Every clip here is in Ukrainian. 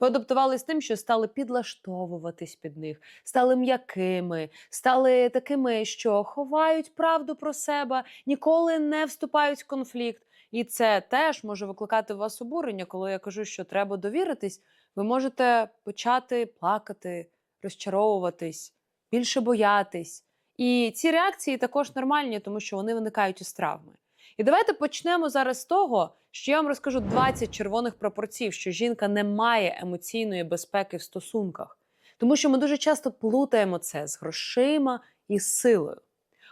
Ви адаптувались тим, що стали підлаштовуватись під них, стали м'якими, стали такими, що ховають правду про себе, ніколи не вступають в конфлікт. І це теж може викликати у вас обурення, коли я кажу, що треба довіритись. Ви можете почати плакати, розчаровуватись, більше боятись. І ці реакції також нормальні, тому що вони виникають із травми. І давайте почнемо зараз з того, що я вам розкажу 20 червоних прапорців, що жінка не має емоційної безпеки в стосунках, тому що ми дуже часто плутаємо це з грошима і силою.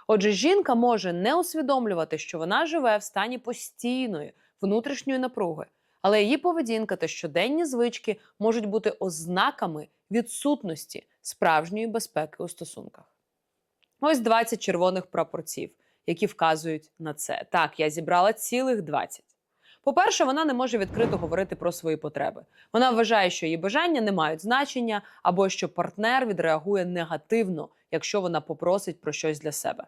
Отже, жінка може не усвідомлювати, що вона живе в стані постійної внутрішньої напруги, але її поведінка та щоденні звички можуть бути ознаками відсутності справжньої безпеки у стосунках. Ось 20 червоних прапорців, які вказують на це. Так, я зібрала цілих 20. По-перше, вона не може відкрито говорити про свої потреби. Вона вважає, що її бажання не мають значення, або що партнер відреагує негативно, якщо вона попросить про щось для себе.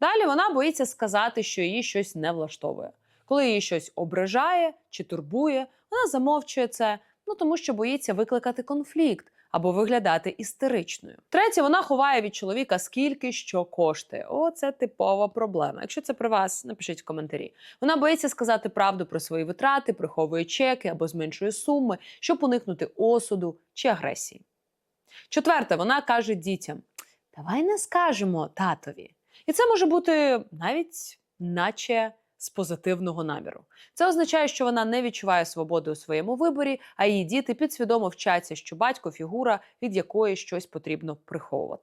Далі вона боїться сказати, що її щось не влаштовує. Коли її щось ображає чи турбує, вона замовчує це, ну тому що боїться викликати конфлікт або виглядати істеричною. Третє, вона ховає від чоловіка скільки що коштує. О, це типова проблема. Якщо це про вас, напишіть в коментарі. Вона боїться сказати правду про свої витрати, приховує чеки або зменшує суми, щоб уникнути осуду чи агресії. Четверте, вона каже дітям: давай не скажемо татові. І це може бути навіть наче з позитивного наміру. Це означає, що вона не відчуває свободи у своєму виборі, а її діти підсвідомо вчаться, що батько фігура, від якої щось потрібно приховувати.